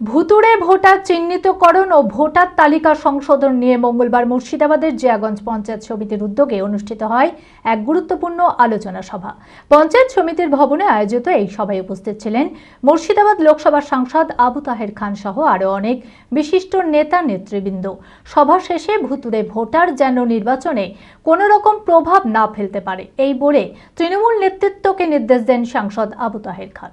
ভুতুড়ে ভোটার চিহ্নিতকরণ ও ভোটার তালিকা সংশোধন নিয়ে মঙ্গলবার মুর্শিদাবাদের জিয়াগঞ্জ পঞ্চায়েত সমিতির উদ্যোগে অনুষ্ঠিত হয় এক গুরুত্বপূর্ণ আলোচনা সভা। পঞ্চায়েত সমিতির ভবনে আয়োজিত এই সভায় উপস্থিত ছিলেন মুর্শিদাবাদ লোকসভার সাংসদ আবু তাহের খান সহ আরও অনেক বিশিষ্ট নেতা নেতৃবৃন্দ। সভা শেষে ভুতুড়ে ভোটার যেন নির্বাচনে কোনো রকম প্রভাব না ফেলতে পারে, এই বলে তৃণমূল নেতৃত্বকে নির্দেশ দেন সাংসদ আবু তাহের খান।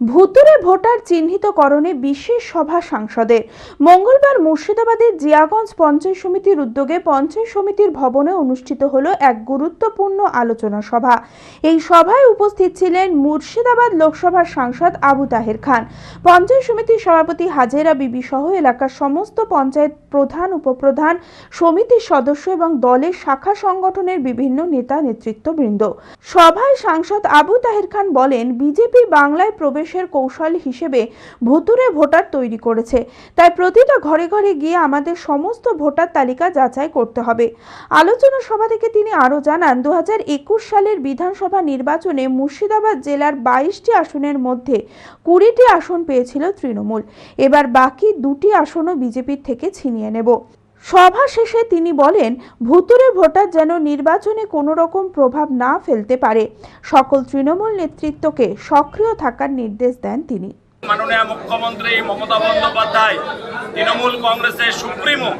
ভুতুরে ভোটার চিহ্নিতকরণে বিশেষ সভা সাংসদের। মঙ্গলবার মুর্শিদাবাদের জিয়াগঞ্জ পঞ্চায়েত সমিতির উদ্যোগে পঞ্চায়েত সমিতির ভবনে অনুষ্ঠিত হল এক গুরুত্বপূর্ণ আলোচনা সভা। এই সভায় উপস্থিত ছিলেন মুর্শিদাবাদ লোকসভার সাংসদ আবু তাহের খান, পঞ্চায়েত সমিতির সভাপতি হাজেরা বিবি সহ এলাকার সমস্ত পঞ্চায়েত প্রধান, উপপ্রধান, সমিতির সদস্য এবং দলের শাখা সংগঠনের বিভিন্ন নেতা নেতৃত্ববৃন্দ। সভায় সাংসদ আবু তাহের খান বলেন, বিজেপি বাংলায় প্রবেশের কৌশল হিসেবে ভুতুরে ভোটার তৈরি করেছে। তাই প্রতিটা ঘরে ঘরে গিয়ে আমাদের সমস্ত ভোটার তালিকা যাচাই করতে হবে। আলোচনা সভা থেকে তিনি আরও জানান দু হাজার একুশ সালের বিধানসভা নির্বাচনে মুর্শিদাবাদ জেলার বাইশটি আসনের মধ্যে কুড়িটি আসন পেয়েছিল তৃণমূল। এবার বাকি দুটি আসনও বিজেপির থেকে ছিনিয়ে নেব। সভা শেষে তিনি বলেন ভুতুরে ভোটার যেন নির্বাচনে কোনো রকম প্রভাব না ফেলতে পারে। সকল তৃণমূল নেতৃত্বকে সক্রিয় থাকার নির্দেশ দেন তিনি। মাননীয় মুখ্যমন্ত্রী মমতা বন্দ্যোপাধ্যায়, তৃণমূল কংগ্রেসের সুপ্রিমো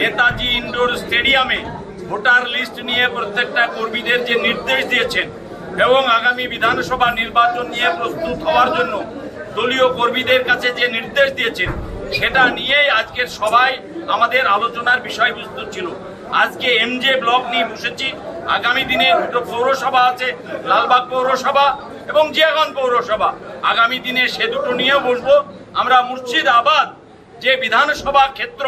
নেতাজি ইন্ডোর স্টেডিয়ামে ভোটার লিস্ট নিয়ে প্রত্যেকটা কর্মীদের যে নির্দেশ দিয়েছেন এবং আগামী বিধানসভা নির্বাচন নিয়ে প্রস্তুত হওয়ার জন্য দলীয় কর্মীদের কাছে যে নির্দেশ দিয়েছেন, সেটা নিয়েই আজকের সবাই আমাদের আলোচনার বিষয়বস্তু ছিল। আজকে এমজে ব্লক নিয়ে বসেছি। আগামী দিনে দুটো পৌরসভা আছে, লালবাগ পৌরসভা এবং জিয়াগঞ্জ পৌরসভা। আগামী দিনে সে দুটো নিয়েও বসবো। আমরা মুর্শিদাবাদ যে বিধানসভা ক্ষেত্র,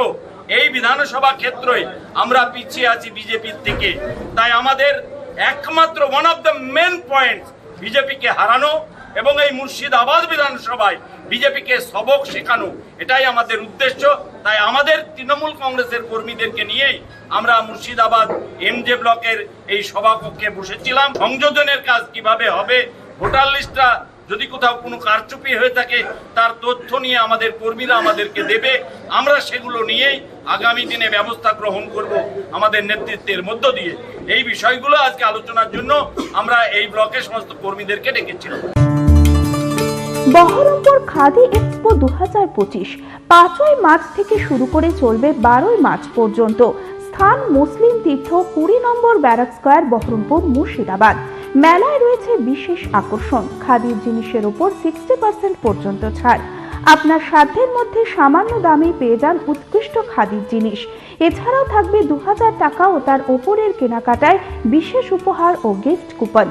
এই বিধানসভা ক্ষেত্রে আমরা পিছিয়ে আছি বিজেপির থেকে। তাই আমাদের একমাত্র one of the main point বিজেপিকে হারানো এবং এই মুর্শিদাবাদ বিধানসভায় বিজেপিকে সবক শেখানো, এটাই আমাদের উদ্দেশ্য। তাই আমাদের তৃণমূল কংগ্রেসের কর্মীদেরকে নিয়েই আমরা মুর্শিদাবাদ এম জে ব্লকের এই সভাকক্ষে বসেছিলাম। সংযোজনের কাজ কীভাবে হবে, ভোটার লিস্টটা যদি কোথাও কোনো কারচুপি হয়ে থাকে, তার তথ্য নিয়ে আমাদের কর্মীরা আমাদেরকে দেবে। আমরা সেগুলো নিয়েই আগামী দিনে ব্যবস্থা গ্রহণ করব আমাদের নেতৃত্বের মধ্য দিয়ে। এই বিষয়গুলো আজকে আলোচনার জন্য আমরা এই ব্লকের সমস্ত কর্মীদেরকে ডেকেছিলাম। বহরমপুর খাদি এক্সপো দু হাজার পঁচিশ। পাঁচই মার্চ থেকে শুরু করে চলবে বারোই মার্চ পর্যন্ত। স্থান মুসলিম তীর্থ কুড়ি number barrack square, Baharampur, Murshidabad. মেলায় রয়েছে বিশেষ আকর্ষণ। খাদির জিনিসের ওপর সিক্সটি পার্সেন্ট পর্যন্ত ছাড়। আপনার সাধ্যের মধ্যে সামান্য দামে পেয়ে যান উৎকৃষ্ট খাদির জিনিস। এছাড়াও থাকবে দু হাজার টাকা ও তার ওপরের কেনাকাটায় বিশেষ উপহার ও গিফট কুপন।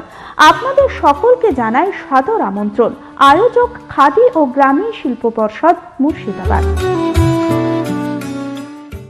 আপনাদের সকলকে জানাই সাদর আমন্ত্রণ। আয়োজক খাদি ও গ্রামীণ শিল্প পর্ষদ মুর্শিদাবাদ।